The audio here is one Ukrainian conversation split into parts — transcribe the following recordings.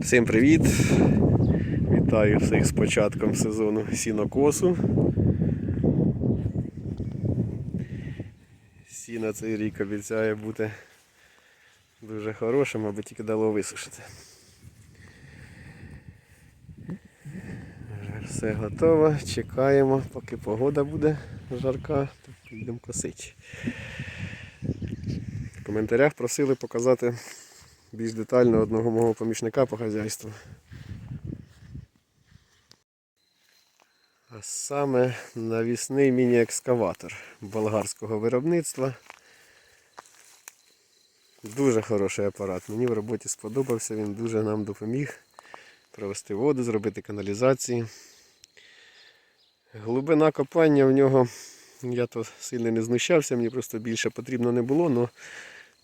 Всім привіт! Вітаю всіх з початком сезону сінокосу. Сіна цей рік обіцяє бути дуже хорошим, аби тільки дало висушити. Все готово, чекаємо, поки погода буде жарка, то підемо косити. В коментарях просили показати більш детально одного мого помічника по хазяйству. А саме навісний міні-екскаватор болгарського виробництва. Дуже хороший апарат. Мені в роботі сподобався, він дуже нам допоміг провести воду, зробити каналізації. Глибина копання в нього, я то сильно не знущався, мені просто більше потрібно не було, але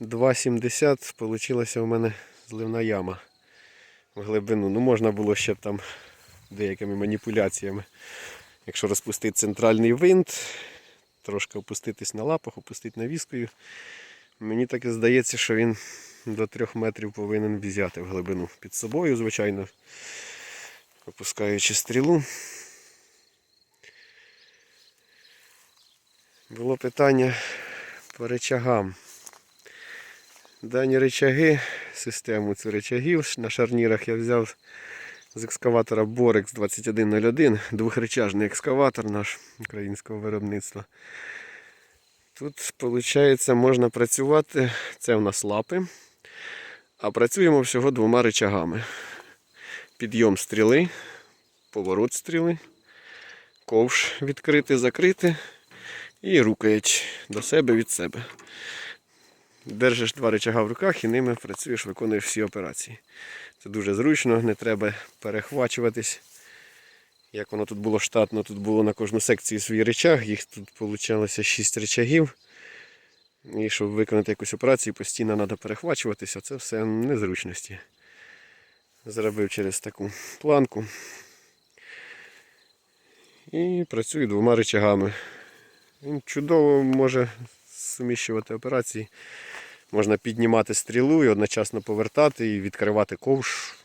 2,70 вийшла у мене зливна яма в глибину. Ну, можна було ще там деякими маніпуляціями. Якщо розпустити центральний винт, трошки опуститись на лапах, опустити навіскою. Мені так і здається, що він до 3 метрів повинен взяти в глибину під собою, звичайно, опускаючи стрілу. Було питання по речагам. Дані речаги, систему цю речагів на шарнірах я взяв з екскаватора Borex 2101, двохречажний екскаватор наш українського виробництва. Тут, виходить, можна працювати, це у нас лапи, а працюємо всього двома речагами. Підйом стріли, поворот стріли, ковш відкрити, закрити і рукаєч до себе від себе. Держиш два речага в руках і ними працюєш, виконуєш всі операції. Це дуже зручно, не треба перехвачуватись. Як воно тут було штатно, тут було на кожну секцію свій речаг, їх тут вийшло 6 речагів. І щоб виконати якусь операцію, постійно треба перехвачуватися, це все незручності. Зробив через таку планку. І працюю двома речагами. Він чудово може суміщувати операції. Можна піднімати стрілу і одночасно повертати і відкривати ковш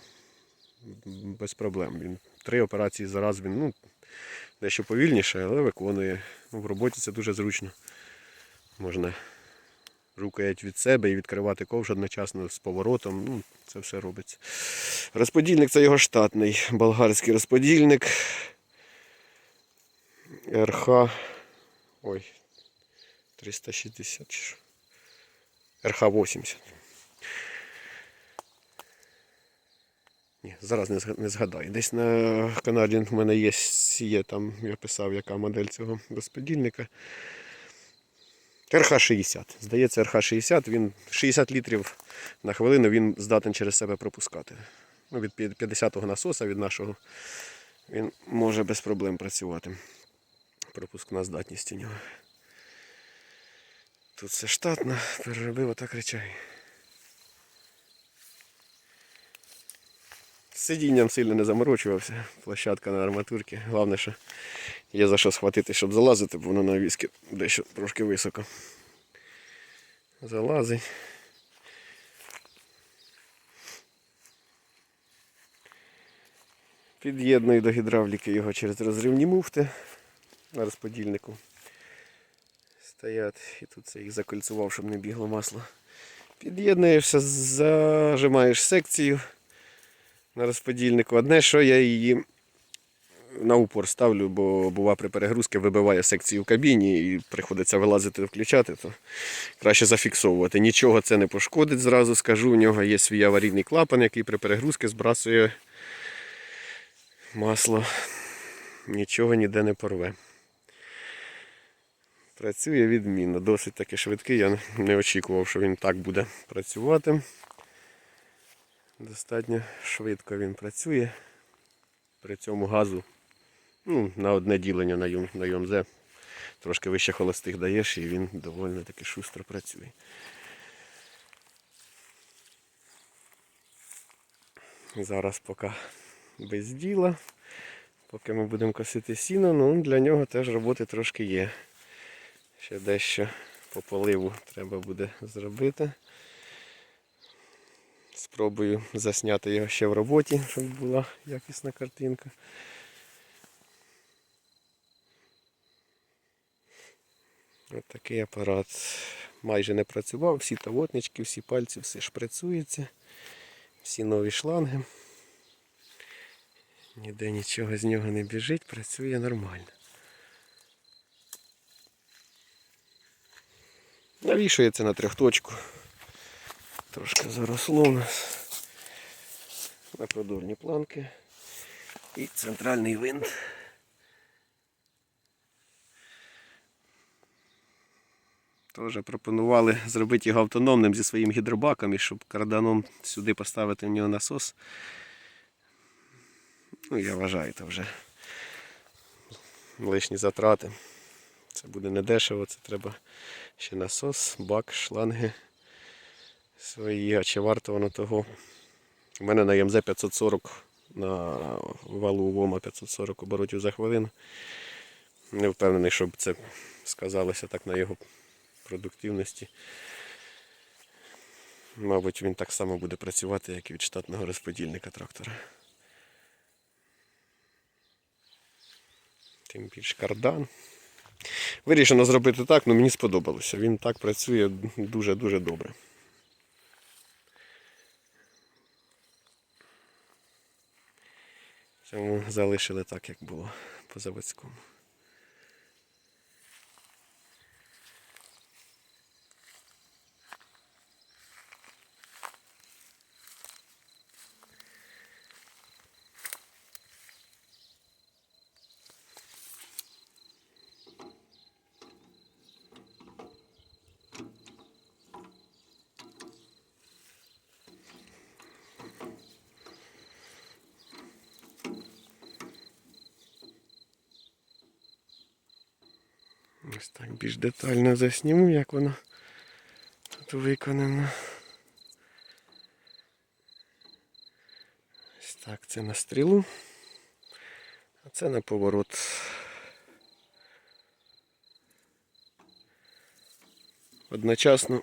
без проблем. Він три операції за раз він ну, дещо повільніше, але виконує. Ну, в роботі це дуже зручно. Можна рукаять від себе і відкривати ковш одночасно з поворотом. Ну, це все робиться. Розподільник це його штатний болгарський розподільник. РХ. Ой, 360 чи що. РХ-80. Ні, зараз не згадаю. Десь на каналі в мене є, є там, я писав, яка модель цього розподільника. РХ-60. Здається, РХ-60, він 60 літрів на хвилину він здатен через себе пропускати. Ну, від 50-го насоса від нашого він може без проблем працювати. Пропускна здатність у нього. Тут все штатно, переробив отак речей. Сидінням сильно не заморочувався, площадка на арматурці. Головне, що є за що схватити, щоб залазити, бо воно на віскі дещо трошки високо. Залазить. Під'єдную до гідравліки його через розривні муфти на розподільнику стоять. І тут це їх закольцував, щоб не бігло масло. Під'єднуєшся, зажимаєш секцію на розподільнику. Одне, що я її на упор ставлю, бо бува при перегрузці вибиває секцію в кабіні і приходиться вилазити включати, то краще зафіксовувати. Нічого це не пошкодить, зразу скажу. У нього є свій аварійний клапан, який при перегрузці збрасує масло. Нічого ніде не порве. Працює відмінно, досить таки швидкий. Я не очікував, що він так буде працювати. Достатньо швидко він працює. При цьому газу ну, на одне ділення на, йом, на ЙОМЗ трошки вище холостих даєш і він доволі таки шустро працює. Зараз поки без діла. Поки ми будемо косити сіно, ну для нього теж роботи трошки є. Ще дещо по поливу треба буде зробити. Спробую засняти його ще в роботі, щоб була якісна картинка. Ось такий апарат майже не працював, всі тавотнички, всі пальці, все шприцується, всі нові шланги. Ніде нічого з нього не біжить, працює нормально. Навішується на трьохточку. Трошки заросло у нас. На продольні планки. І центральний винт. Теж пропонували зробити його автономним зі своїм гідробаком, і щоб карданом сюди поставити в нього насос. Ну, я вважаю, це вже лишні затрати. Це буде недешево, це треба ще насос, бак, шланги свої, а чи варто воно того. У мене на МЗ 540 на валу ВОМа 540 оборотів за хвилину. Не впевнений, щоб це сказалося так на його продуктивності. Мабуть, він так само буде працювати, як і від штатного розподільника трактора. Тим більш кардан. Вирішено зробити так, але мені сподобалося. Він так працює дуже-дуже добре. Цьому залишили так, як було по заводському. Ось так більш детально засніму, як воно тут виконано. Ось так, це на стрілу, а це на поворот. Одночасно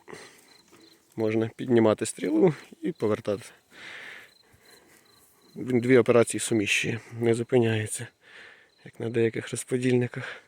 можна піднімати стрілу і повертати. Він дві операції суміщує, не зупиняється, як на деяких розподільниках.